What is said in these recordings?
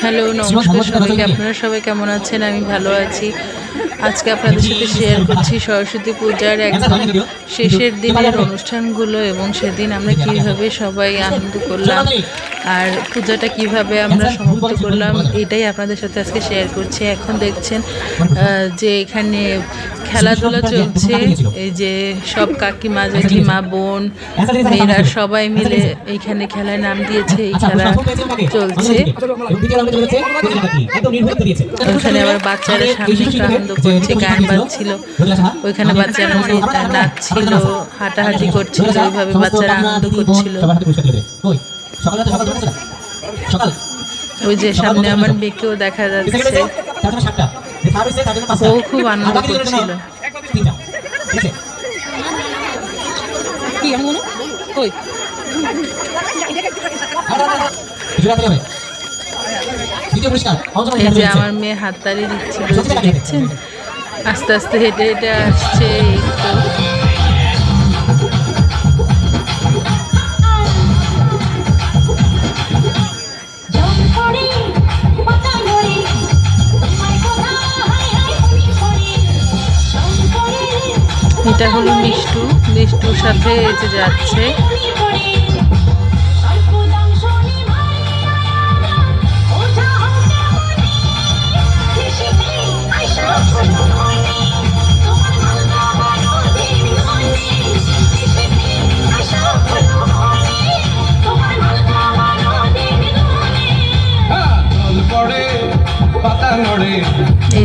Hello নমস্কার সবাইকে। আপনারা সবাই কেমন আছেন? আমি ভালো আছি। আজকে আপনাদের সাথে শেয়ার করছি সরস্বতী পূজার একদম শেষের দিনের অনুষ্ঠানগুলো এবং সেদিন আমরা কীভাবে সবাই আনন্দ করলাম আর পূজাটা কীভাবে আমরা সমাপ্ত করলাম এটাই আপনাদের সাথে আজকে শেয়ার করছি। এখন দেখছেন যে এখানে খেলাধুলা চলছে এই যে সব কাকিমা জেঠিমা বোন মেয়েরা সবাই মিলে এইখানে খেলায় নাম দিয়েছে এই খেলা চলছে। ওখানে আবার বাচ্চারা সামনে আনন্দ করছে গান বাজছিল ওইখানে বাচ্চারা নাচছিল হাঁটাহাঁটি করছিল ওইভাবে বাচ্চারা আনন্দ করছিল। ওই যে সামনে আমার মেয়েকেও দেখা যাচ্ছে। ও খুব আনন্দ করছিল। এই যে আমার মেয়ে হাততালি দিচ্ছিল দেখছেন? আস্তে আস্তে হেঁটে হেঁটে আসছে এটা হলো মিষ্টু। মিষ্টুর সাথে যে যাচ্ছে।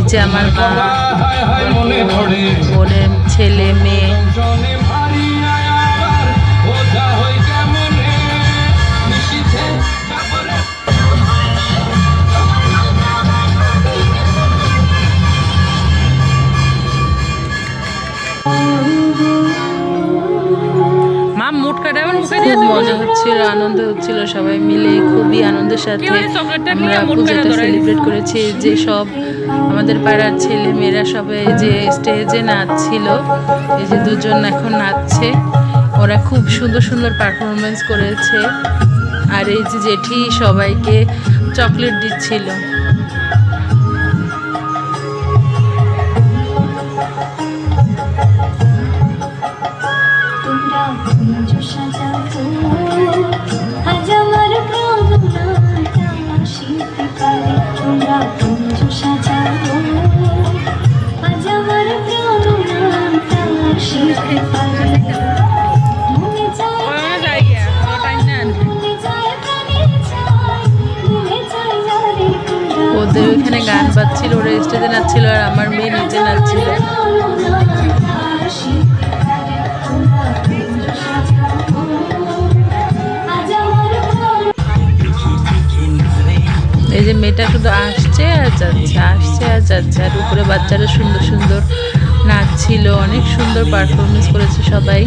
এই যে আমার মা আনন্দ হচ্ছিল সবাই মিলে খুবই আনন্দের সাথে? আমরা পূজাটা সেলিব্রেট করেছি যে সব আমাদের পাড়ার ছেলে মেয়েরা সবাই যে স্টেজে নাচছিল এই যে দুজন এখন নাচছে ওরা খুব সুন্দর সুন্দর পারফরমেন্স করেছে। আর এই যে জেঠি সবাইকে চকলেট দিচ্ছিল। ওদের ওইখানে গান বাজছিল, ওরা স্টেজে নাচছিল আর আমার মেয়ে নিচে নাচছিল। এই যে মেয়েটা শুধু আসছে আর যাচ্ছে, আসছে আর যাচ্ছে আর উপরে বাচ্চারা সুন্দর সুন্দর নাচছিল, অনেক সুন্দর পারফরমেন্স করেছে সবাই।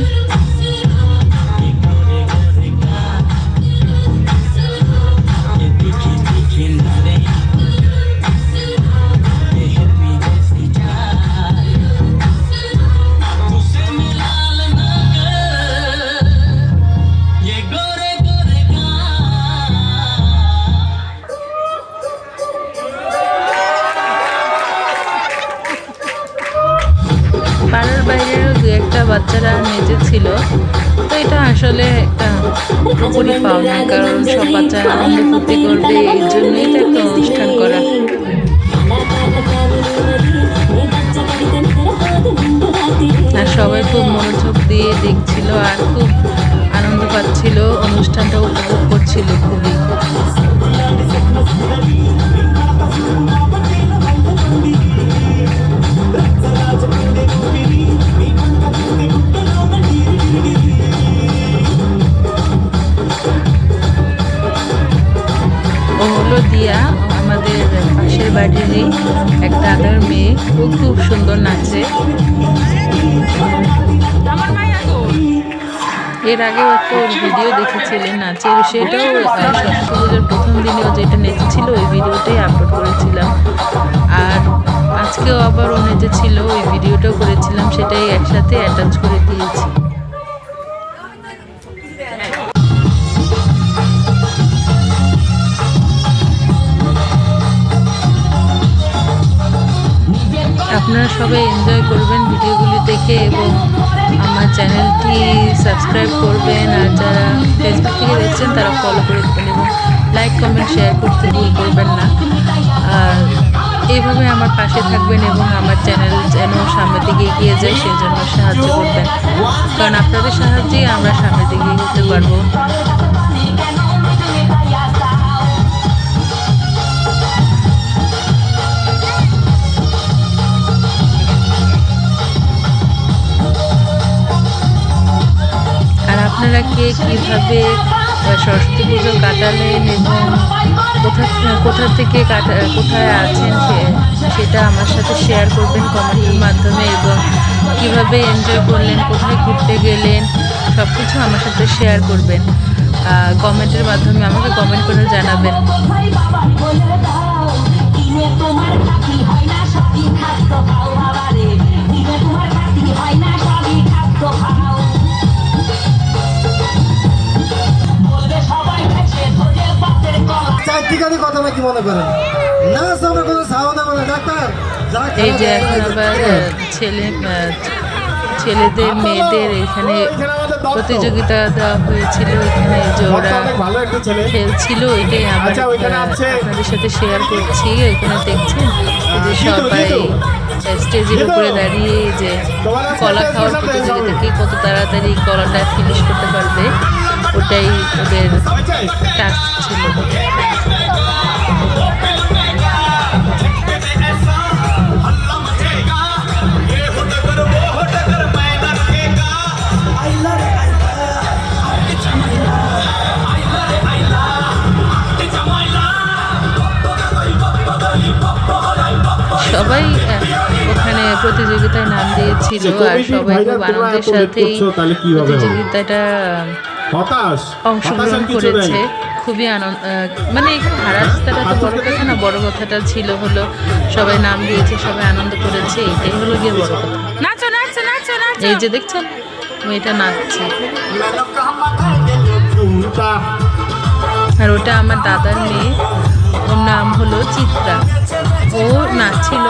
নেচেছিল তো এটা আসলে একটা পুকুরি পাওনা কারণ সব বাচ্চারা আনন্দ ফুর্তি করবে এই জন্যই তো একটা অনুষ্ঠান করা। আর সবাই খুব মনোযোগ দিয়ে দেখছিল আর খুব আনন্দ পাচ্ছিল, অনুষ্ঠানটা উপভোগ করছিল খুবই দিয়া আমাদের পাশের বাড়িরই এক দাদার মেয়ে, ও খুব সুন্দর নাচে। আগো এর আগেও একটা ভিডিও দেখেছিলেন নাচের, সেটাও পুজোর প্রথম দিনেও যেটা নেচেছিল, ওই ভিডিওটাই আপলোড করেছিলাম। আর আজকেও আবার ও নেচেছিল, ওই ভিডিওটাও করেছিলাম, সেটাই একসাথে অ্যাটাচ সবাই এনজয় করবেন ভিডিওগুলি দেখে এবং আমার চ্যানেলটি সাবস্ক্রাইব করবেন। আর যারা ফেসবুক থেকে দেখছেন, তারা ফলো করে দেবেন এবং লাইক কমেন্ট শেয়ার করতে ভুল করবেন না। আর এইভাবে আমার পাশে থাকবেন এবং আমার চ্যানেল যেন সামনের দিকে এগিয়ে যায় সেই জন্য সাহায্য করবেন। কারণ আপনাদের সাহায্যেই আমরা সামনের দিকে এগোতে পারব। কীভাবে সরস্বতী পুজো কাটালেন এবং কোথা কোথা থেকে কাটা, কোথায় আছেন সেটা আমার সাথে শেয়ার করবেন কমেন্টের মাধ্যমে এবং কীভাবে এনজয় করলেন, কোথায় ঘুরতে গেলেন সব কিছু আমার সাথে শেয়ার করবেন। কমেন্টের মাধ্যমে আমাকে কমেন্ট করে জানাবেন। তোমার হয় না সবই খাও কলা চারটিখানি কথা নাকি মনে করেন? না আমরা কোনো সাহস দেবো ডাক্তার এই যে এখন আবার ছেলে ছেলেদের মেয়েদের এখানে প্রতিযোগিতা দেওয়া হয়েছিল এখানে যে ওরা খেলছিল আমার আচ্ছা। আপনাদের সাথে শেয়ার করছি ওইখানে দেখছেন? যে সবাই। স্টেজের উপরে দাঁড়িয়ে যে কলা খাওয়ার প্রতিযোগিতা। কে কত তাড়াতাড়ি কলাটা ফিনিশ করতে পারবে? ওটাই ওদের টাস্ক ছিল সবাই ওখানে প্রতিযোগিতায় নাম দিয়েছিল আচ্ছা, আর সবাই খুব আনন্দের সাথেই? প্রতিযোগিতাটা হতাশ? অংশগ্রহণ করেছে। খুবই আনন্দ মানে এখানে হারাস্তাটা তো বড় কথা না বড় কথাটা ছিল হলো সবাই নাম দিয়েছে সবাই আনন্দ করেছে এটাই হলো গিয়ে বড় কথা। নাচো নাচো নাচো নাচো। এই যে দেখছেন মেয়েটা নাচছে। আর ওটা আমার দাদার মেয়ে ওর নাম হলো চিত্রা। ও নাচছিল।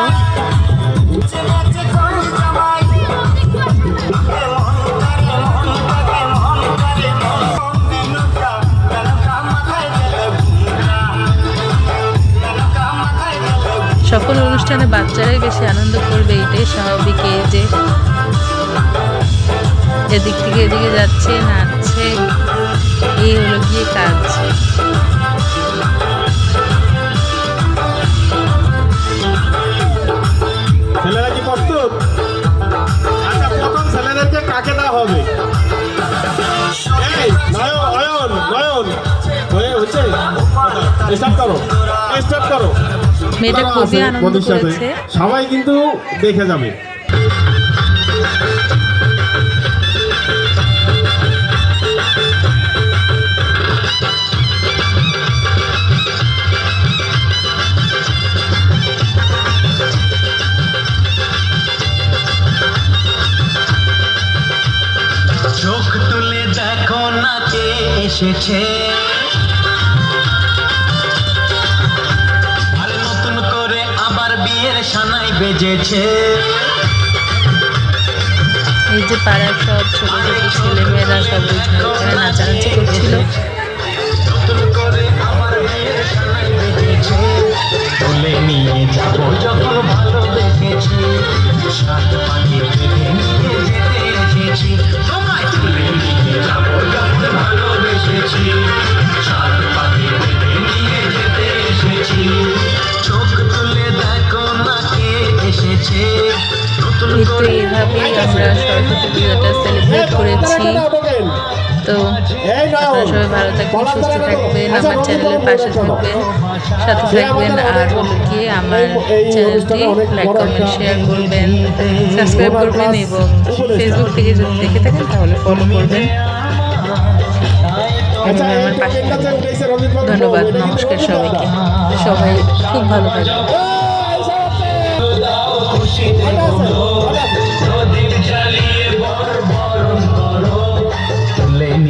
সকল অনুষ্ঠানে বাচ্চারাই বেশি আনন্দ করবে, এটাই স্বাভাবিক, এই যে এদিক থেকে এদিকে যাচ্ছে, নাচছে, এই হলো গিয়ে কাজ। ছেলেরা কি আচ্ছা কাকে দেওয়া হবে? নয়ন নয়ন হয়ে হচ্ছে স্টার্ট করো স্টার্ট করো। মেয়েটা খুবই আনন্দ করেছে। সবাই কিন্তু দেখে যাবে। চোখ তুলে দেখো না এসেছে। বেজেছে। এই যে পাড়ার সব ছোট ছোট ছেলে মেয়েরা সব ওইখানে নাচানাচি করছিল। তুলে নিয়ে যাব যখন ভালোবেসেছি সাত পাখি বেঁধে নিয়ে যেতে এসেছি। তোমায় তুলে নিয়ে যাব যখন ভালোবেসেছি সাত তো এইভাবেই আমরা সরস্বতী পুজোটা সেলিব্রেট করেছি। তো আপনারা সবাই ভালো থাকবেন সুস্থ থাকবেন আমার চ্যানেলের পাশে থাকবেন সাথে থাকবেন আর হলো গিয়ে আমার চ্যানেলটি লাইক কমেন্ট শেয়ার করবেন সাবস্ক্রাইব করবেন এবং ফেসবুক থেকে যদি দেখে থাকেন তাহলে ফলো করবেন। আচ্ছা আমার পাশে ধন্যবাদ নমস্কার সবাইকে। সবাই খুব ভালো থাকবেন।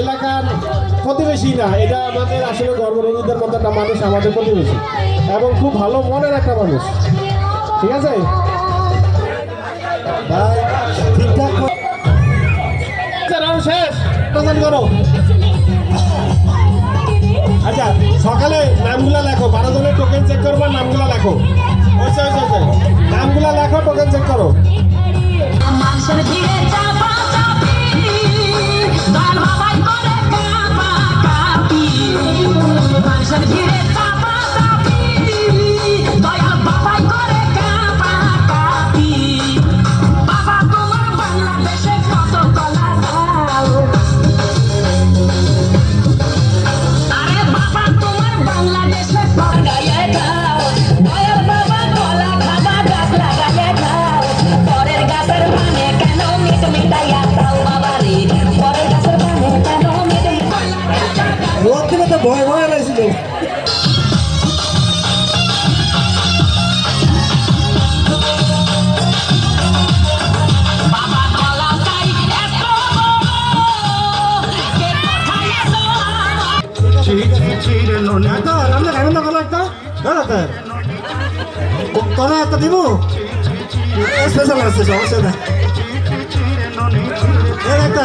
এলাকার প্রতিবেশী না এটা আমাদের আসলে গর্ব রঞ্জিতের মতো একটা মানুষ আমাদের প্রতিবেশী। এবং খুব ভালো মনের একটা মানুষ। ঠিক আছে? ঠিকঠাক আচ্ছা, শেষ। করো। আচ্ছা সকালে নামগুলা লেখো। বারো জনের টোকেন চেক করব নামগুলা লেখো। নামগুলা লেখো টোকেন চেক করো। Some আমার একটা রান্না খাবেন একটা? একটা কোনো একটা দিব? স্পেশাল আছে সমস্যা না একটা